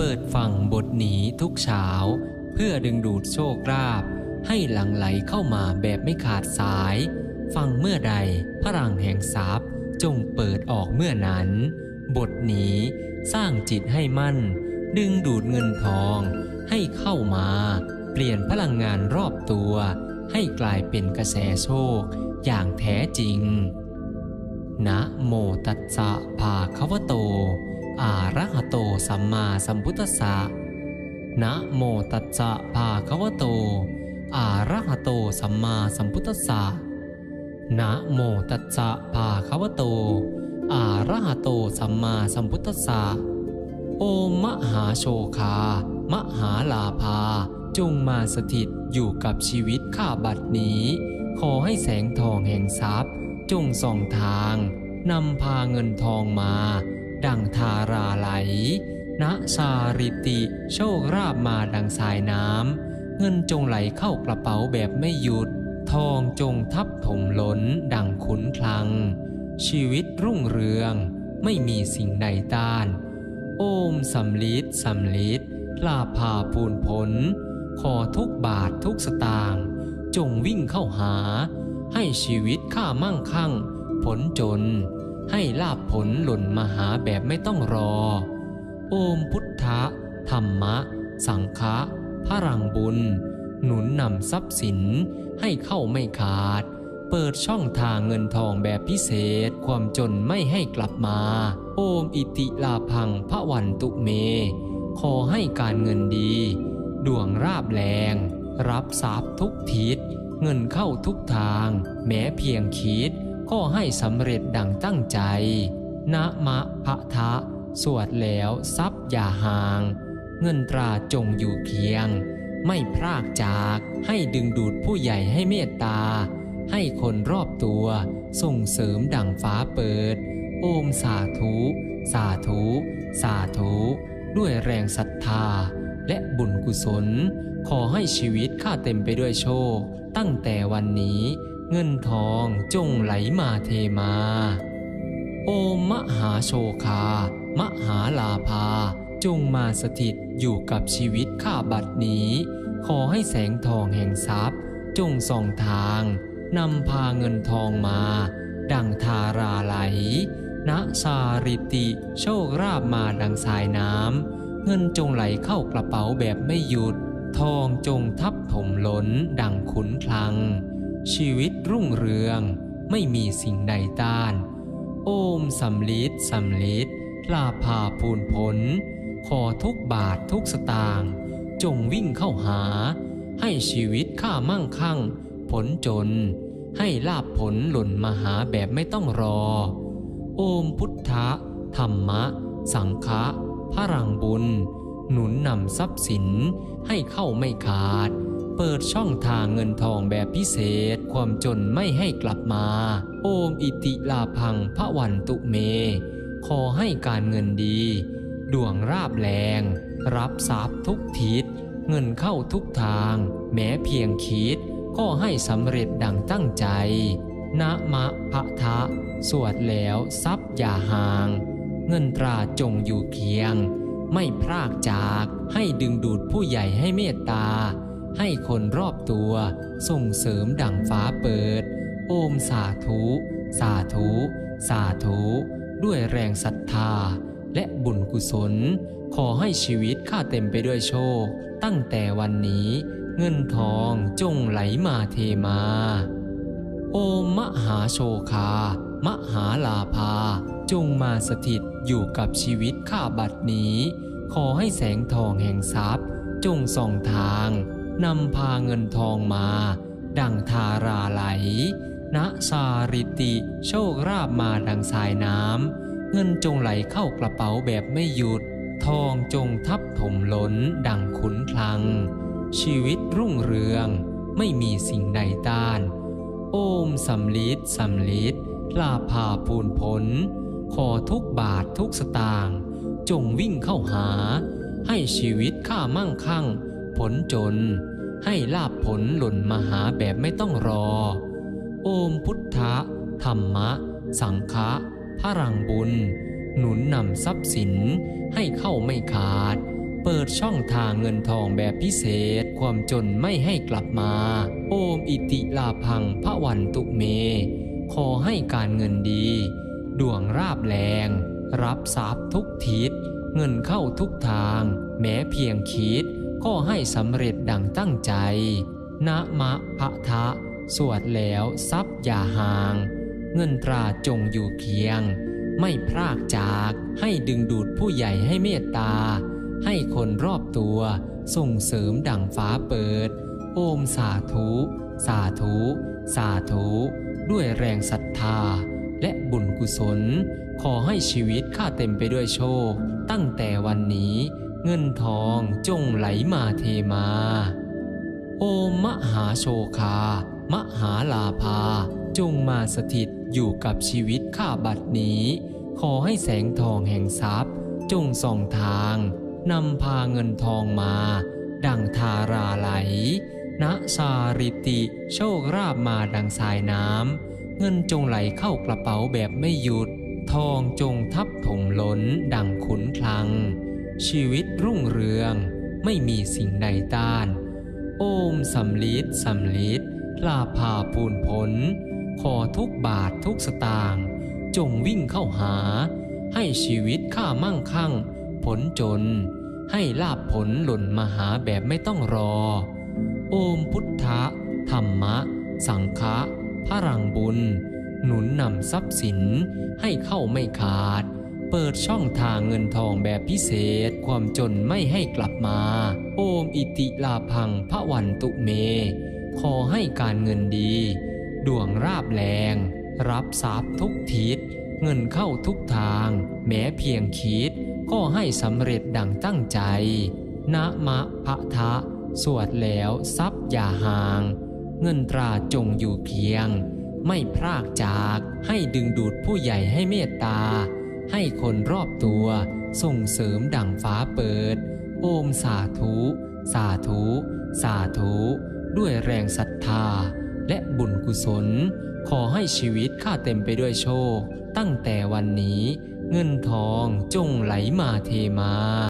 เปิดฟังบทหนีทุกเช้า เพื่อดึงดูดโชคลาภให้หลั่งไหลเข้ามาแบบไม่ขาดสาย ฟังเมื่อใดพลังแห่งทรัพย์จงเปิดออกเมื่อนั้น บทนี้สร้างจิตให้มั่น ดึงดูดเงินทองให้เข้ามา เปลี่ยนพลังงานรอบตัว ให้กลายเป็นกระแสโชค อย่างแท้จริง นะโมตัสสะภาคะวโต สัมมาสัมพุทธัสสะ นะโมตัสสะภาคะวะโตอาระหะโตสัมมาสัมพุทธัสสะ นะโมตัสสะภาคะวะโตอาระหะโตสัมมาสัมพุทธัสสะ โอมหาโชคา มหาลาภา จงมาสถิตอยู่กับชีวิตข้าบัดนี้ ขอให้แสงทองแห่งทรัพย์ จงส่องทางนำพาเงินทองมา ดังทาราไหลณชาริติ โชคราบมาดังสายน้ำ เงินจงไหลเข้ากระเป๋าแบบไม่หยุด ทองจงทับถมล้นดังขุนคลัง ชีวิตรุ่งเรือง ไม่มีสิ่งใดต้าน โอมสำลิดสำลิดลาภาปูนผล ขอทุกบาททุกสตางค์จงวิ่งเข้าหา ให้ชีวิตข้ามั่งคั่ง ผลจน ให้ลาบผลหล่นมาหาแบบไม่ต้องรอ โอมพุทธะธรรมะ สังฆะพรังบุญ หนุนนำทรัพย์สินให้เข้าไม่ขาด เปิดช่องทางเงินทองแบบพิเศษความจนไม่ให้กลับมา โอมอิติลาพังพระวันตุเม ขอให้การเงินดี ดวงราบแรง รับทรัพย์ทุกทิศ เงินเข้าทุกทาง แม้เพียงคิด ก็ให้สำเร็จดังตั้งใจ นะมะพะทะ สวดแล้วทรัพย์อย่าห่าง เงินตราจงอยู่เคียง ไม่พรากจากให้ดึงดูดผู้ใหญ่ให้เมตตา ให้คนรอบตัวส่งเสริมดังฟ้าเปิด โอมสาธุ สาธุ สาธุ ด้วยแรงศรัทธา และบุญกุศล ขอให้ชีวิตข้าเต็มไปด้วยโชค ตั้งแต่วันนี้ เงินทองจงไหลมาเทมา โอมมหาโชคา มหาลาภา จงมาสถิตอยู่กับชีวิตข้าบัดนี้ ขอให้แสงทองแห่งทรัพย์ จงส่องทางนำพาเงินทองมา ดังทาราไหลณชาริติโชคราบมาดังสายน้ำ เงินจงไหลเข้ากระเป๋าแบบไม่หยุด ทองจงทับถมล้นดังขุนคลัง ชีวิตรุ่งเรือง ไม่มีสิ่งใดต้าน โอมสำลิดสำลิดลาภาปูนผล ขอทุกบาททุกสตางค์จงวิ่งเข้าหา ให้ชีวิตข้ามั่งคั่ง ผลจน ให้ลาบผลหล่นมาหาแบบไม่ต้องรอ โอมพุทธะธรรมะ สังฆะพระรังบุญ หนุนนำทรัพย์สินให้เข้าไม่ขาด เปิดช่องทางเงินทองแบบพิเศษ ความจนไม่ให้กลับมา โอมอิติลาพังพระวันตุเม ขอให้การเงินดี ดวงราบแรง รับทรัพย์ทุกทิศ เงินเข้าทุกทาง แม้เพียงคิด ก็ให้สำเร็จดังตั้งใจ นะมะพะทะ สวดแล้วทรัพย์อย่าห่าง เงินตราจงอยู่เคียง ไม่พรากจากให้ดึงดูดผู้ใหญ่ให้เมตตา ให้คนรอบตัวส่งเสริมดั่งฟ้าเปิด โอมสาธุ สาธุ สาธุ ด้วยแรงศรัทธา และบุญกุศล ขอให้ชีวิตข้าเต็มไปด้วยโชค ตั้งแต่วันนี้เงินทองจงไหลมาเทมา โอมมหาโชคา มหาลาภา จงมาสถิตอยู่กับชีวิตข้าบัดนี้ ขอให้แสงทองแห่งทรัพย์ จงส่องทาง นำพาเงินทองมา ดังทาราไหลณชาริติโชคราบมาดังสายน้ำ เงินจงไหลเข้ากระเป๋าแบบไม่หยุด ทองจงทับถมล้นดังขุนคลัง ชีวิตรุ่งเรืองไม่มีสิ่งใดต้าน โอมสำลิดสำลิดลาภาปูนผล ขอทุกบาททุกสตางค์จงวิ่งเข้าหา ให้ชีวิตข้ามั่งคั่ง ผลจน ให้ลาบผลหล่นมาหาแบบไม่ต้องรอ โอมพุทธะธรรมะ สังฆะพรังบุญ หนุนนำทรัพย์สินให้เข้าไม่ขาด เปิดช่องทางเงินทองแบบพิเศษความจนไม่ให้กลับมา โอมอิติลาพังพระวันตุเม ขอให้การเงินดี ดวงราบแรง รับทรัพย์ทุกทิศเงินเข้าทุกทาง แม้เพียงคิด ก็ให้สำเร็จดังตั้งใจ นะมะพะทะ สวดแล้วทรัพย์อย่าห่าง เงินตราจงอยู่เคียง ไม่พรากจากให้ดึงดูดผู้ใหญ่ให้เมตตา ให้คนรอบตัวส่งเสริมดั่งฟ้าเปิด โอมสาธุ สาธุ สาธุ ด้วยแรงศรัทธา และบุญกุศล ขอให้ชีวิตข้าเต็มไปด้วยโชค ตั้งแต่วันนี้ เงินทองจงไหลมาเทมา โอมมหาโชคา มหาลาภา จงมาสถิตอยู่กับชีวิตข้าบัดนี้ ขอให้แสงทองแห่งทรัพย์ จงส่องทาง นำพาเงินทองมา ดังทาราไหลณชาริติโชคราบมาดังสายน้ำ เงินจงไหลเข้ากระเป๋าแบบไม่หยุด ทองจงทับถมล้นดังขุนคลัง ชีวิตรุ่งเรือง ไม่มีสิ่งใดต้าน โอมสำลิดสำลิดลาภาพูนผล ขอทุกบาททุกสตางค์จงวิ่งเข้าหา ให้ชีวิตข้ามั่งคั่ง ผลจน ให้ลาบผลหล่นมาหาแบบไม่ต้องรอ โอมพุทธะธรรมะ สังฆะพลังบุญ หนุนนำทรัพย์สินให้เข้าไม่ขาด เปิดช่องทางเงินทองแบบพิเศษ ความจนไม่ให้กลับมา โอมอิติลาพังพระวันตุเม ขอให้การเงินดี ดวงราบแรง รับทรัพย์ทุกทิศ เงินเข้าทุกทาง แม้เพียงคิด ก็ให้สำเร็จดังตั้งใจ นะมะพะทะ สวดแล้วทรัพย์อย่าห่าง เงินตราจงอยู่เคียง ไม่พรากจากให้ดึงดูดผู้ใหญ่ให้เมตตา ให้คนรอบตัวส่งเสริมดั่งฟ้าเปิด โอมสาธุ สาธุ สาธุ ด้วยแรงศรัทธา และบุญกุศล ขอให้ชีวิตข้าเต็มไปด้วยโชค ตั้งแต่วันนี้เงินทองจงไหลมาเทมา